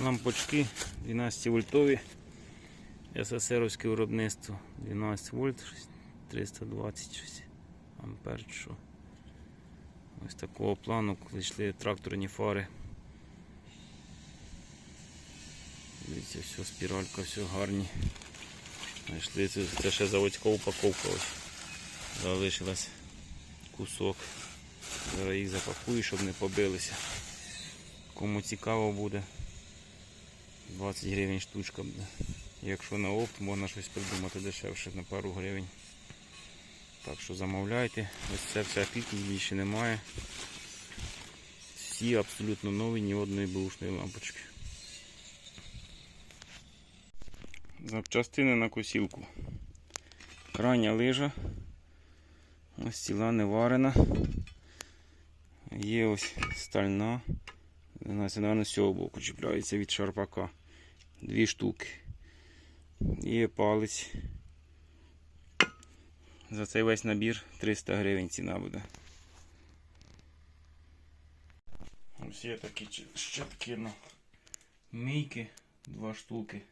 Лампочки 12 вольтові. СССРівське виробництво 12 вольт, щось 320 щось, ампер що. Ось такого плану, коли йшли тракторні фари. Дивіться, все, спіралька, все гарні. Знайшли це ще заводська упаковка ось. Залишилась кусок. Зараз їх запакую, щоб не побилися. Кому цікаво буде. 20 гривень штучка буде. Якщо на опт, можна щось придумати дешевше на пару гривень. Так що замовляйте. Ось це вся кількість більше немає. Всі абсолютно нові, ні одної бушної лампочки. Запчастини на косілку. Крайня лижа. Ось ціла не варена. Є ось стальна. Це, мабуть, з цього боку чіпляється від шарпака. Дві штуки. Є палець. За цей весь набір 300 гривень ціна буде. Ось є такі чи- на мийки, два штуки.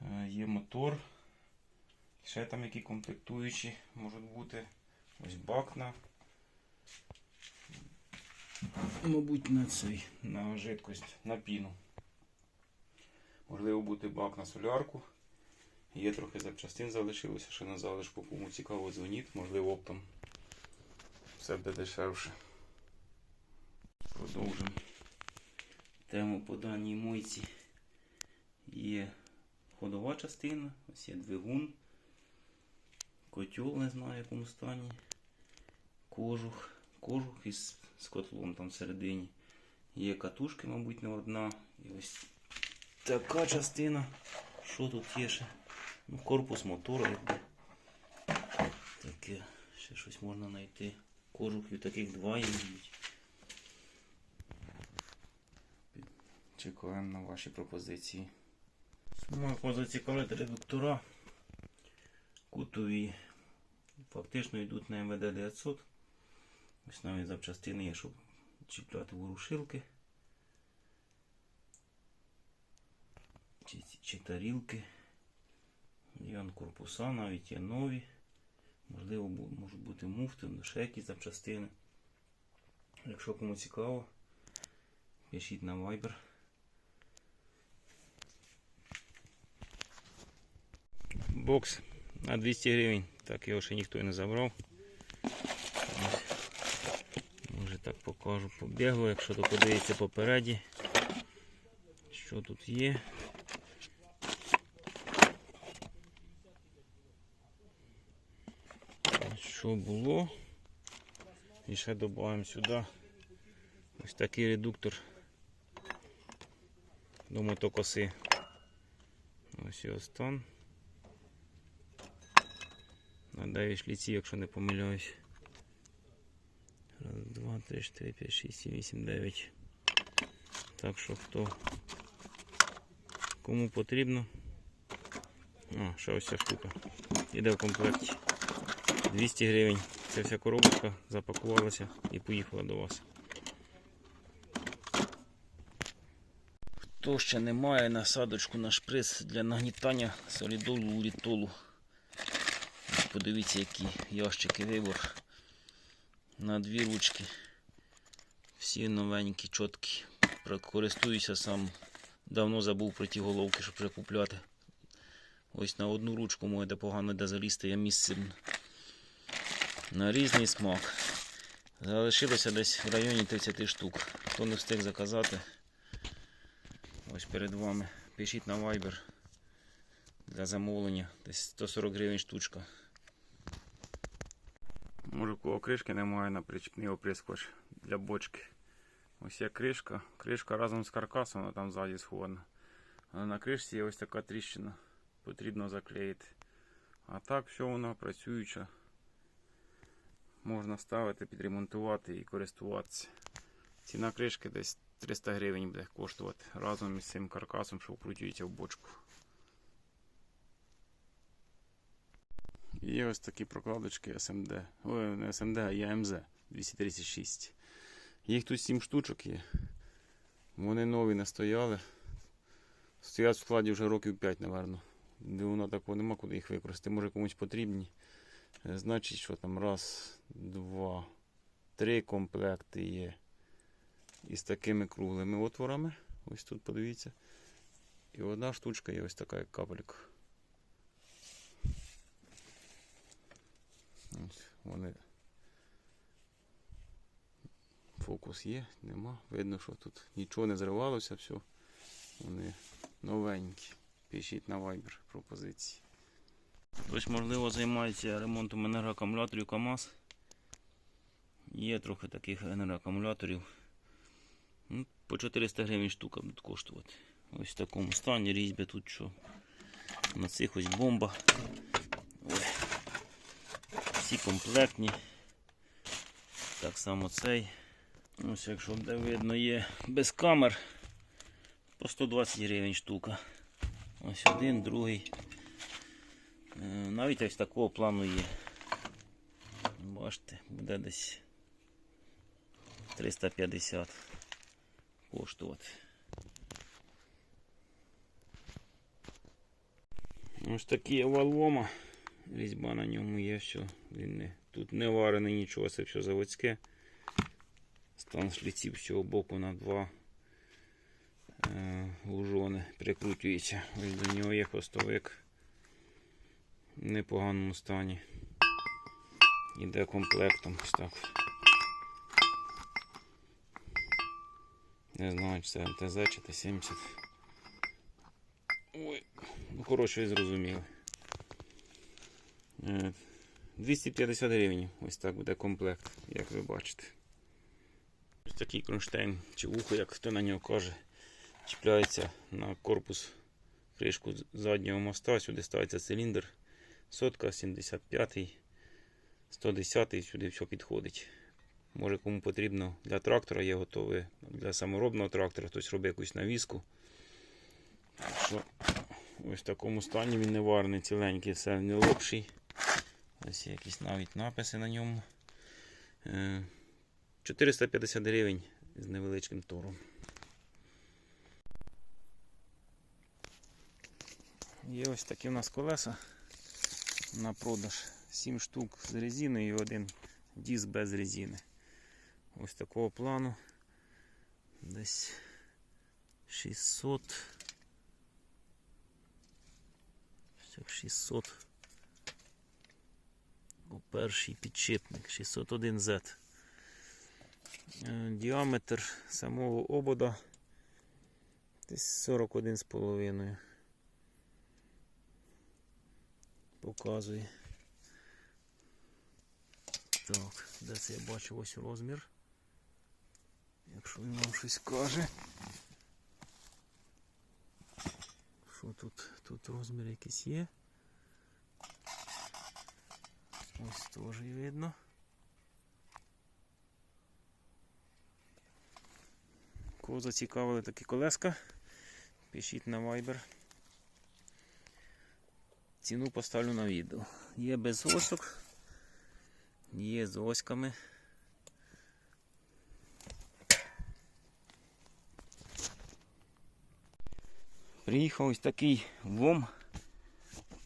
Е, Є мотор. Ще там які комплектуючі можуть бути. Ось бак на. Мабуть, на цей, на жидкость, на піну. Можливо бути бак на солярку. Є трохи запчастин залишилося, ще на залишку, кому цікаво дзвоніть, можливо оптом все буде дешевше. Продовжимо. Тему по даній мойці є ходова частина, ось є двигун, котел, не знаю в якому стані, кожух, кожух із котлом там всередині. Є катушки, мабуть, не одна. І ось така частина. Що тут є ще? Ну, корпус мотора якби. Таке, ще щось можна знайти. Кожухів таких два є. Чекаємо на ваші пропозиції. Можемо зацікавити редуктора. Кутові фактично йдуть на МВД 900. Ось навіть запчастини є, щоб чіпляти ворушилки. Чи, чи тарілки. Он корпуса, навіть є нові. Можливо, можуть бути муфти, ну, ще якісь запчастини. Якщо кому цікаво, пишіть на Viber. Бокс на 200 гривень. Так його ще ніхто і не забрав. Може так покажу побігло, якщо то подивиться попереді. Що тут є? Що було? І ще додаємо сюди ось такий редуктор до мотокоси. Ось його стан. На 9 шліців, якщо не помиляюсь. Раз, два, три, чотири, п'ять, шість, сім, вісім, дев'ять. Так що хто кому потрібно. А, ще ось ця штука. Іде в комплекті. 200 гривень. Ця вся коробочка запакувалася і поїхала до вас. Хто ще не має насадочку на шприц для нагнітання солідолу літолу. Подивіться, які ящики вибор. На дві ручки. Всі новенькі, чіткі. Користуюся сам. Давно забув про ті головки, щоб вже купляти. Ось на одну ручку моє де погано де залізти, я місцем на різний смак. Залишилося десь в районі 30 штук. Хто не встиг заказати, ось перед вами. Пишіть на Viber для замовлення. Десь 140 гривень штучка. Може, кого кришки немає на причепний оприскувач для бочки. Ось є кришка. Кришка разом з каркасом, вона там ззаді схована. Але на кришці є ось така тріщина. Потрібно заклеїти. А так все вона працююча. Можна ставити, підремонтувати і користуватися. Ціна кришки десь 300 гривень буде коштувати разом із цим каркасом, що вкручується в бочку. Є ось такі прокладочки SMD. Ой, не SMD, а ЯМЗ 236. Їх тут 7 штучок є. Вони нові не стояли. Стоять в складі вже років 5, напевно. Де воно такого нема куди їх використати. Може комусь потрібні. Е, Значить, що там раз, два, три комплекти є. Із такими круглими отворами. Ось тут подивіться. І одна штучка є ось така як капелька. Ось вони. Фокус є, нема. Видно, що тут нічого не зривалося, все. Вони новенькі. Пишіть на Viber пропозиції. Хтось, можливо, займається ремонтом енергоакумуляторів КАМАЗ. Є трохи таких енергоакумуляторів. Ну, по 400 гривень штука будуть коштувати. Ось в такому стані різьби тут що. На цих ось бомба. Ой. Всі комплектні. Так само цей. Ось якщо де видно є без камер. По 120 гривень штука. Ось один, другий. Навіть ось такого плану є. Бачите, буде десь 350 коштувати. Ось такий овал Різьба на ньому є, все. Він не, тут не варений нічого, це все заводське. Стан шліців з цього боку на два е, лужони прикручується. Ось до нього є хвостовик в непоганому стані. Іде комплектом ось так. Не знаю, чи це МТЗ чи Т-70. Ой, ну коротше, зрозуміли. Е, 250 гривень. Ось так буде комплект, як ви бачите. Ось такий кронштейн чи вухо, як хто на нього каже, чіпляється на корпус кришку заднього моста. Сюди ставиться циліндр. Сотка, 75, 110 сюди все підходить. Може кому потрібно для трактора є готове. Для саморобного трактора хтось робить якусь навіску. Що ось в такому стані він не варений, ціленький, все не лопший. Ось є якісь навіть написи на ньому. Е, 450 гривень з невеличким тором. Є ось такі у нас колеса на продаж. 7 штук з резиною і один диск без резини. Ось такого плану. Десь 600. 600. О, перший підшипник 601Z. Е, Діаметр самого обода десь 41,5. Показує. Так, де це я бачу ось розмір. Якщо він вам щось каже. Що тут? Тут розмір якийсь є. Ось теж і видно. Кого зацікавили такі колеска, пишіть на Viber. Ціну поставлю на відео. Є без осок, є з оськами. Приїхав ось такий ВОМ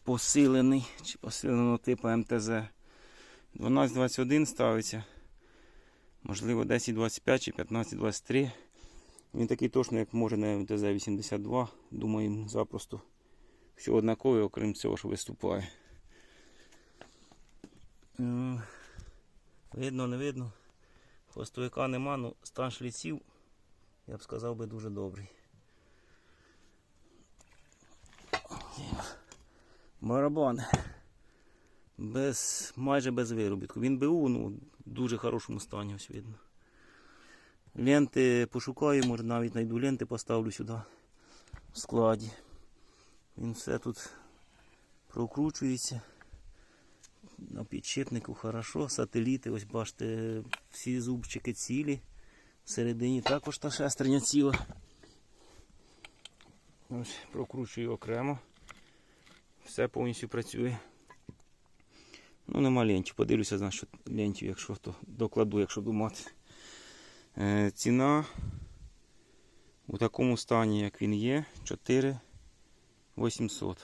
посилений, чи посиленого типу МТЗ. 1221 ставиться. Можливо 1025 чи 1523. Він такий точно, як може на МТЗ 82. Думаю, запросто все однакове, окрім цього, що виступає. Е, Видно, не видно. Хвостовика нема, ну стан шліців, я б сказав би дуже добрий. Барабан. Без, майже без виробітку. Він БУ, ну, в дуже хорошому стані, ось видно. Ленти пошукаю, може навіть знайду ленти, поставлю сюди в складі. Він все тут прокручується. На підшипнику хорошо. Сателіти, ось бачите, всі зубчики цілі. Всередині також та шестерня ціла. Ось прокручую окремо. Все повністю працює. Ну, нема ленті. Подивлюся, значить, лентю, якщо то докладу, якщо думати. Е, ціна у такому стані, як він є, 4 800.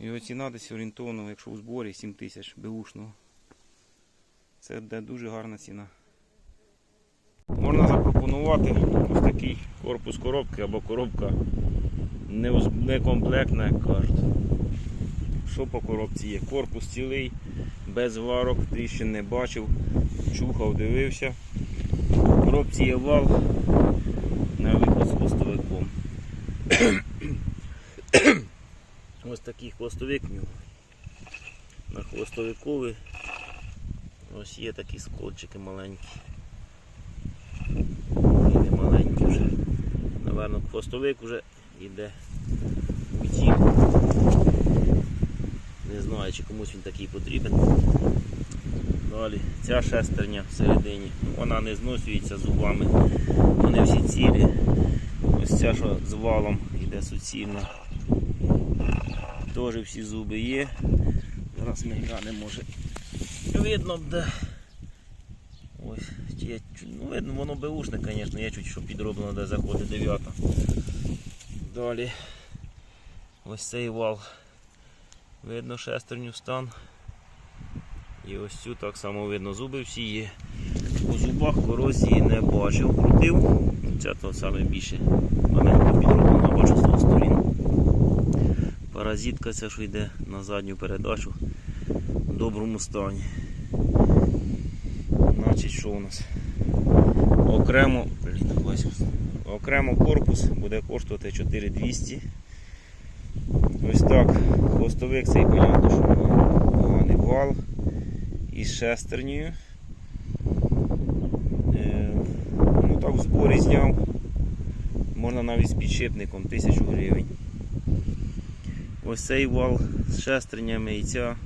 Його ціна десь орієнтовно, якщо у зборі 7 тисяч беушного. Це дуже гарна ціна. Можна запропонувати ось такий корпус коробки або коробка некомплектна, як кажуть. Що по коробці є? Корпус цілий, без варок, тріщин не бачив, чухав, дивився. В коробці є вал на виход з хвостовиком. Ось такий хвостовик в нього. На хвостовикові ось є такі скотчики маленькі. І не маленькі вже. Наверно, хвостовик вже йде у тім. Не знаю, чи комусь він такий потрібен. Далі ця шестерня всередині, вона не зносюється зубами. Вони всі цілі. Ось ця, що з валом йде суцільно. Теж всі зуби є. Зараз ми глянемо, може. Видно буде. Ось, я ну, видно, воно беушне, звісно, я чуть що підроблено, де заходить дев'ята. Далі. Ось цей вал. Видно шестерню стан. І ось цю так само видно, зуби всі є. По зубах корозії не бачив. Крутив. Ця то саме більше маленько підроблена, бачу з двох сторін. Паразитка ця, що йде на задню передачу в доброму стані. Значить, що у нас? Окремо, блін, окремо корпус буде коштувати 4200. Ось так. Хвостовик цей понятно, що поганий вал із шестернею. Е, ну так в зборі зняв. Можна навіть з підшипником 1000 гривень. Ось цей вал з шестернями і в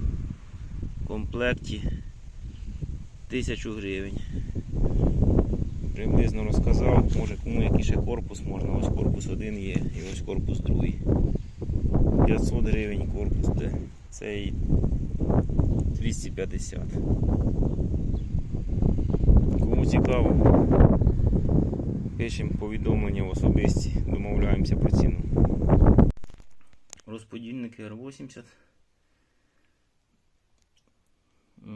комплекті 1000 гривень. Приблизно розказав, може кому який ще корпус можна. Ось корпус один є і ось корпус другий. 500 гривень корпус, де цей 250. Кому цікаво, пишемо повідомлення в особисті, домовляємося про ціну. Розподільники R80.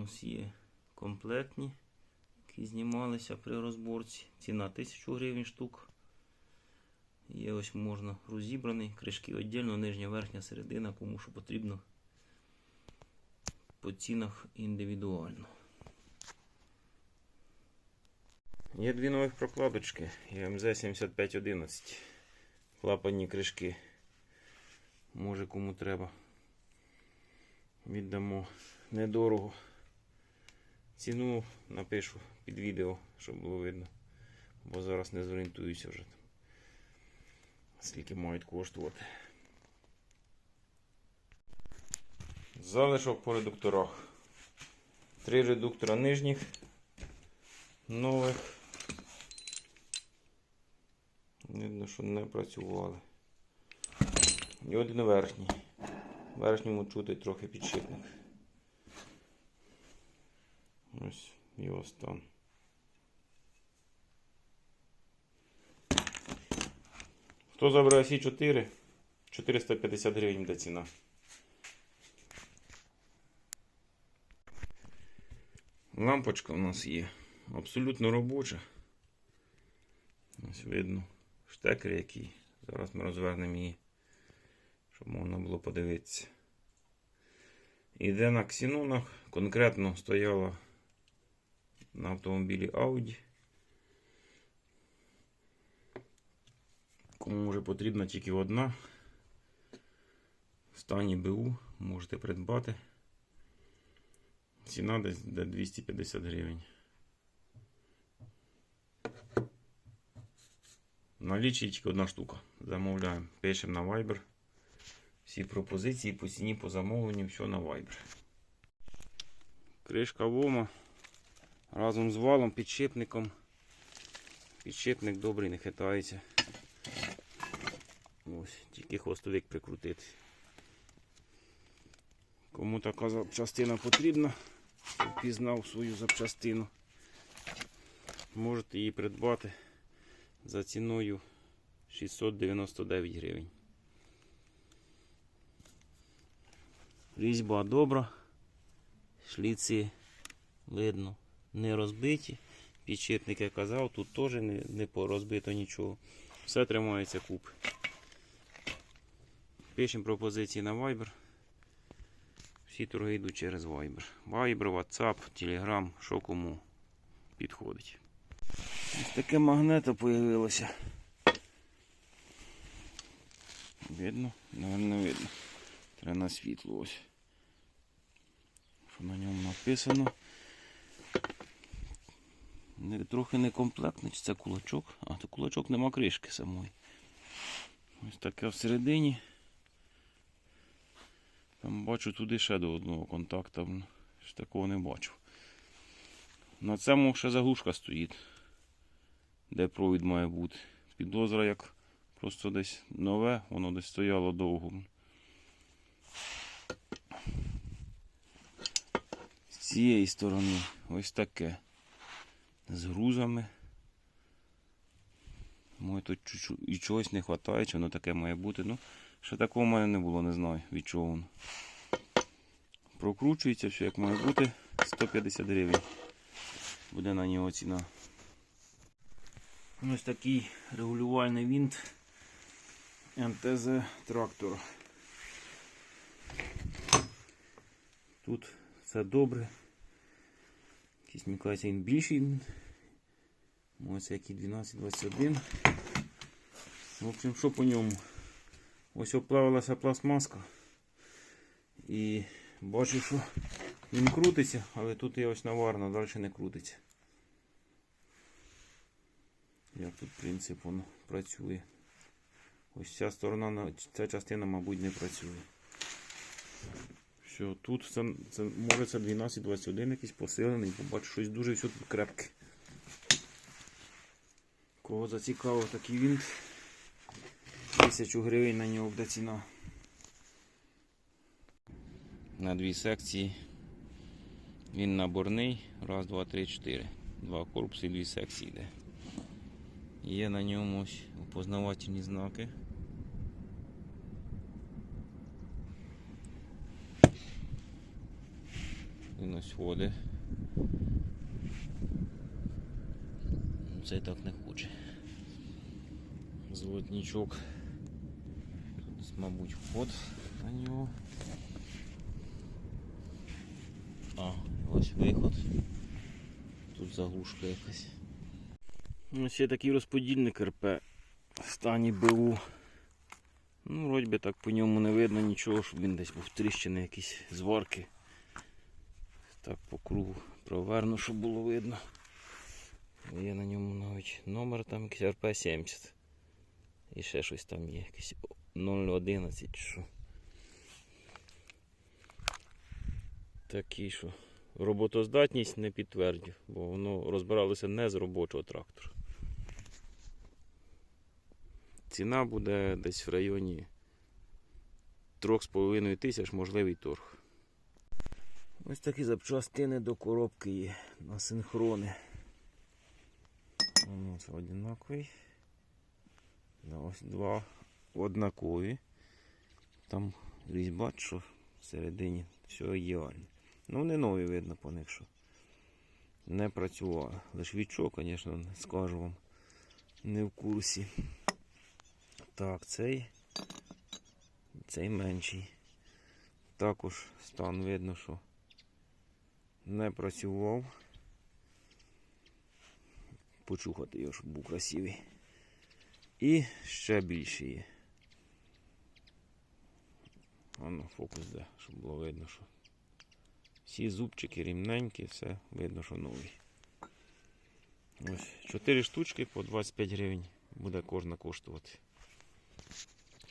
Ось є комплектні, які знімалися при розборці. Ціна 1000 гривень штук. Є ось можна розібраний, кришки віддільно, нижня, верхня, середина, кому що потрібно. По цінах індивідуально. Є дві нових прокладочки МЗ-7511. Клапанні кришки. Може кому треба. Віддамо недорого. Ціну напишу під відео, щоб було видно. Бо зараз не зорієнтуюся вже. Скільки мають коштувати. Залишок по редукторах. Три редуктора нижніх, нових. Видно, що не працювали. І один верхній. Верхньому чути трохи підшипник. Ось його стан. Хто забирає всі 4? 450 гривень буде ціна. Лампочка у нас є абсолютно робоча. Ось видно штекер який. Зараз ми розвернемо її, щоб можна було подивитися. Іде на ксенонах, конкретно стояла на автомобілі Audi. Кому може потрібна тільки одна. В стані БУ можете придбати. Ціна десь до 250 гривень. Налічі тільки одна штука. Замовляємо. Пишемо на Viber. Всі пропозиції по ціні по замовленню, все на Viber. Кришка вома разом з валом, підшипником. Підшипник добрий, не хитається. Ось, тільки хвостовик прикрутити. Кому така запчастина потрібна, щоб пізнав свою запчастину, можете її придбати за ціною 699 гривень. Різьба добра. Шліці видно не розбиті. Підшипник я казав, тут теж не, не порозбито нічого. Все тримається куб. Пишемо пропозиції на Viber. Всі торги йдуть через Viber. Viber, WhatsApp, Telegram, що кому підходить. Ось таке магнето появилося. Видно? Наверно, видно. Треба на світло ось. Що на ньому написано. Трохи некомплектний, чи це кулачок. А, то кулачок нема кришки самої. Ось таке всередині. Там бачу туди ще до одного контакта. Ж такого не бачу. На цьому ще заглушка стоїть. Де провід має бути. Підозра як просто десь нове, воно десь стояло довго. З цієї сторони ось таке. З грузами. Може тут чуть-чуть і чогось не вистачає, чи воно таке має бути. Ну, ще такого в мене не було, не знаю від чого воно. Прокручується все як має бути. 150 гривень. Буде на нього ціна. Ось такий регулювальний винт МТЗ трактор. Тут все добре. Якийсь мені кажеться, він більший. Ось який 1221. В общем, що по ньому? Ось оплавилася пластмаска. І бачу, що він крутиться, але тут є ось наварно, далі не крутиться. Як тут принцип воно працює. Ось ця сторона, ця частина, мабуть, не працює. Все, тут це, це може це 12-21 якийсь посилений, побачу щось дуже все тут крепке. Кого зацікавив такий винт, тисячу гривень на нього буде ціна. На дві секції. Він наборний. Раз, два, три, чотири. Два корпуси і дві секції йде. Є на ньому ось опознавательні знаки. Ось. Ну, Цей так не хоче. Золотничок. Тут, мабуть, вход на нього. А, ось виход. Тут заглушка якась. Ну, ще такий розподільник РП в стані БУ. Ну, вроді би так по ньому не видно нічого, щоб він десь був тріщини, якісь зварки. Так по кругу проверну, щоб було видно. Є на ньому навіть номер там якийсь РП-70. І ще щось там є, якийсь 011 чи що. Такий, що роботоздатність не підтвердив, бо воно розбиралося не з робочого трактора. Ціна буде десь в районі 3,5 тисяч, можливий торг. Ось такі запчастини до коробки є на синхрони. Це однаковий. Ось два однакові. Там різьба, що всередині все ідеально. Ну, не нові видно по них, що не працювали. Лише від чого, звісно, скажу вам. Не в курсі. Так, цей. Цей менший. Також стан видно, що не працював. Почухати його, щоб був красивий. І ще більший є. Воно фокус де, щоб було видно, що всі зубчики рівненькі, все видно, що нові. Ось 4 штучки по 25 гривень буде кожна коштувати.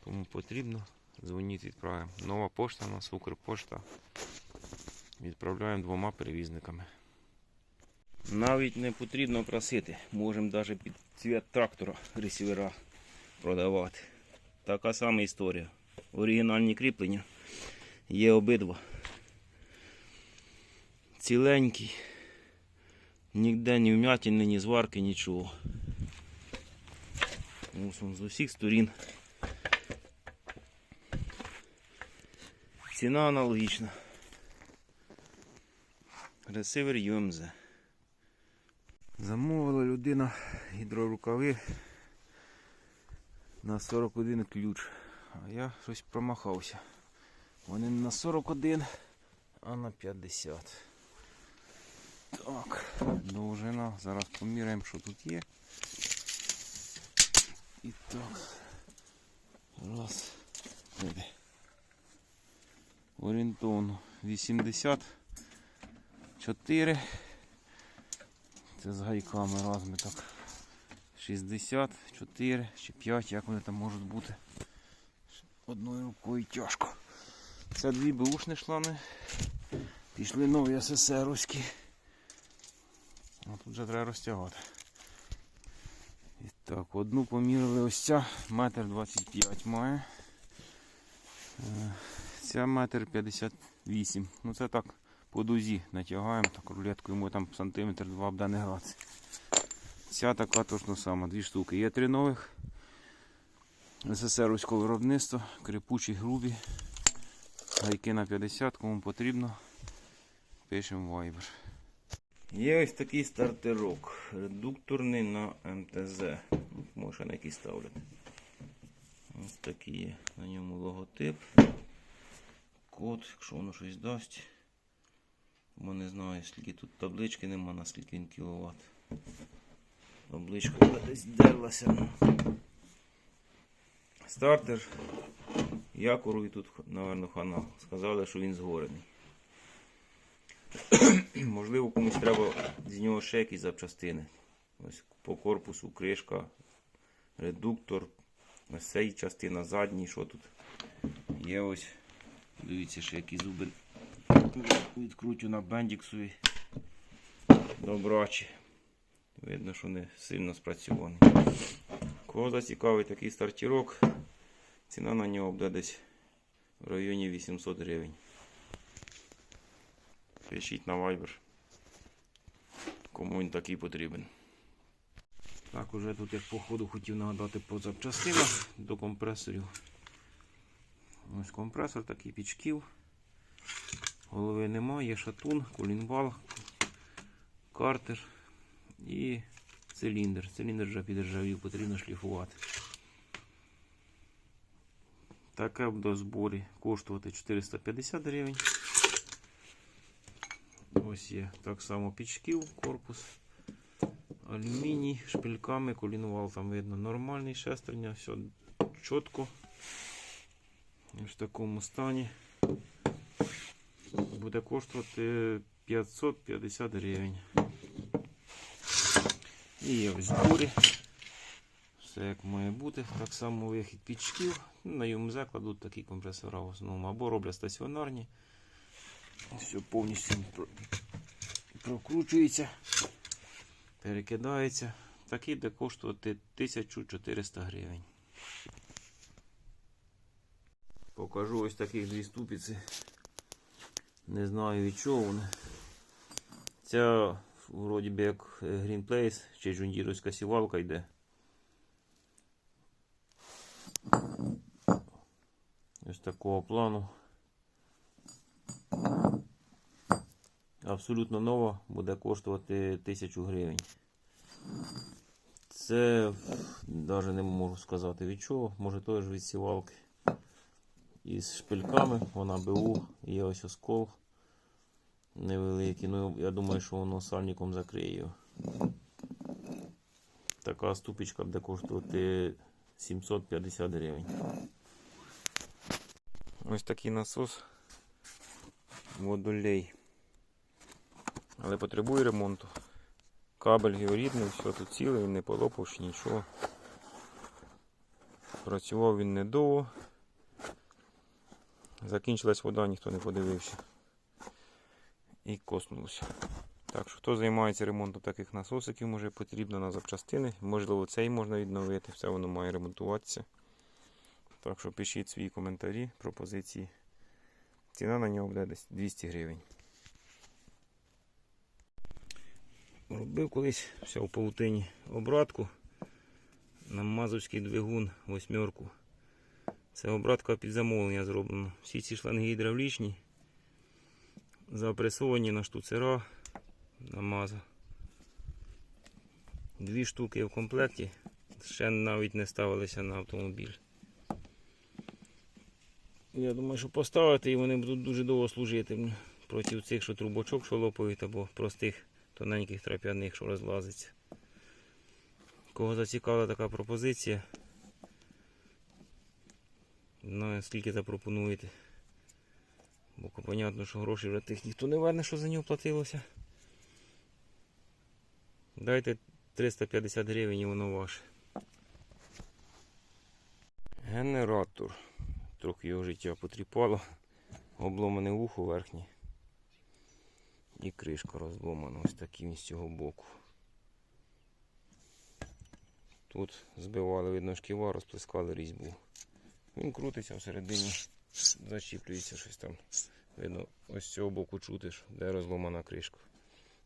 Кому потрібно, дзвоніть, відправимо. Нова пошта у нас Укрпошта. Відправляємо двома перевізниками. Навіть не потрібно просити. Можемо навіть під цвіт трактора ресівера продавати. Така сама історія. Оригінальні кріплення є обидва. Ціленький. Ніде ні вмятини, ні зварки, нічого. Мусом з усіх сторін. Ціна аналогічна. Ресивер ЮМЗ. Ем Замовила людина гідрорукави на 41 ключ. А я щось промахався. Вони не на 41, а на 50. Так, довжина. Зараз поміряємо, що тут є. І так. Раз. Орієнтовно 80. 4. Це з гайками розміток. 60, 4 чи 5, як вони там можуть бути. Одною рукою тяжко. Це дві бушні шлани. Пішли нові СССРовські. А ну, Тут вже треба розтягати. І так, Одну помірили ось ця, метр 25 має. Е, ця метр 58. Ну це так по дузі натягаємо, так рулеткою йому там сантиметр два буде не гратися. Ця така точно сама, дві штуки. Є три нових. СССРського виробництва, крепучі, грубі. Гайки на 50, кому потрібно. Пишемо Viber. Є ось такий стартерок. Редукторний на МТЗ. Може на який ставлять. Ось такий є. На ньому логотип. Код, якщо воно щось дасть. Бо не знаю, скільки тут таблички нема, наскільки він кіловат. Табличка десь дерлася. Стартер. Якору і тут, напевно, хана. Сказали, що він згорений. Можливо, комусь треба з нього ще якісь запчастини. Ось по корпусу кришка, редуктор. Ось цей частина задній, що тут. Є ось. Дивіться, ще які зуби відкручу на бендіксові. Добрачі. Видно, що не сильно спрацьований. Кого зацікавить такий стартірок, ціна на нього буде десь в районі 800 гривень. Пишіть на Viber, кому він такий потрібен. Так, уже тут як по ходу хотів нагадати по запчастинах до компресорів. Ось компресор такий пічків. Голови немає, є шатун, колінвал, картер і циліндр. Циліндр вже підержавів, потрібно шліфувати. Таке буде зборі коштувати 450 гривень. Ось є так само пічків, корпус, алюміній, шпильками, колінвал там видно нормальний, шестерня, все чітко. В такому стані. Буде коштувати 550 гривень. І є в зборі. Все як має бути. Так само вихід пічків. На ЮМЗ кладуть такі компресори в основному. Або роблять стаціонарні. Все повністю прокручується, перекидається. Такий буде коштувати 1400 гривень. Покажу ось таких дві ступиці. Не знаю від чого вони. Ця вроді би як е, Green Place чи джундіровська сівалка йде. Ось такого плану. Абсолютно нова буде коштувати 1000 гривень. Це навіть не можу сказати від чого, може теж від сівалки. Із шпильками, вона БУ, є ось оскол невеликий. Ну, я думаю, що воно сальником закриє. Така ступічка буде коштувати 750 гривень. Ось такий насос водолей. Але потребує ремонту. Кабель георідний, все тут ціле, він не полопавши нічого. Працював він недовго. Закінчилась вода, ніхто не подивився. І коснулося. Так що, хто займається ремонтом таких насосиків, може потрібно на запчастини. Можливо, цей можна відновити, все воно має ремонтуватися. Так що пишіть свої коментарі, пропозиції. Ціна на нього буде десь 200 гривень. Робив колись все в паутині обратку на мазовський двигун восьмерку. Це обратка під замовлення зроблено. Всі ці шланги гідравлічні, запресовані на штуцера на маза. Дві штуки в комплекті. Ще навіть не ставилися на автомобіль. Я думаю, що поставити і вони будуть дуже довго служити проти цих, що трубочок, що лопають, або простих тоненьких трап'яних, що розлазиться. Кого зацікавила така пропозиція? Знаю, скільки запропонуєте. Бо понятно, що грошей вже тих ніхто не верне, що за нього платилося. Дайте 350 гривень і воно ваше. Генератор. Трохи його життя потріпало. Обломане вухо верхнє. І кришка розломана ось таким з цього боку. Тут збивали видно шківа, розплескали різьбу. Він крутиться всередині, зачіплюється щось там. Видно, ось з цього боку чути, де розломана кришка.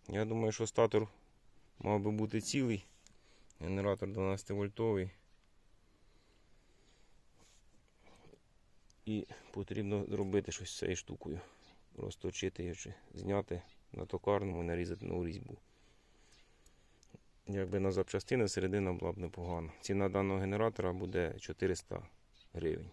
Я думаю, що статор мав би бути цілий. Генератор 12 вольтовий. І потрібно зробити щось з цією штукою. Розточити її чи зняти на токарному, нарізати нову різьбу. Якби на запчастини середина була б непогана. Ціна даного генератора буде 400 гривень.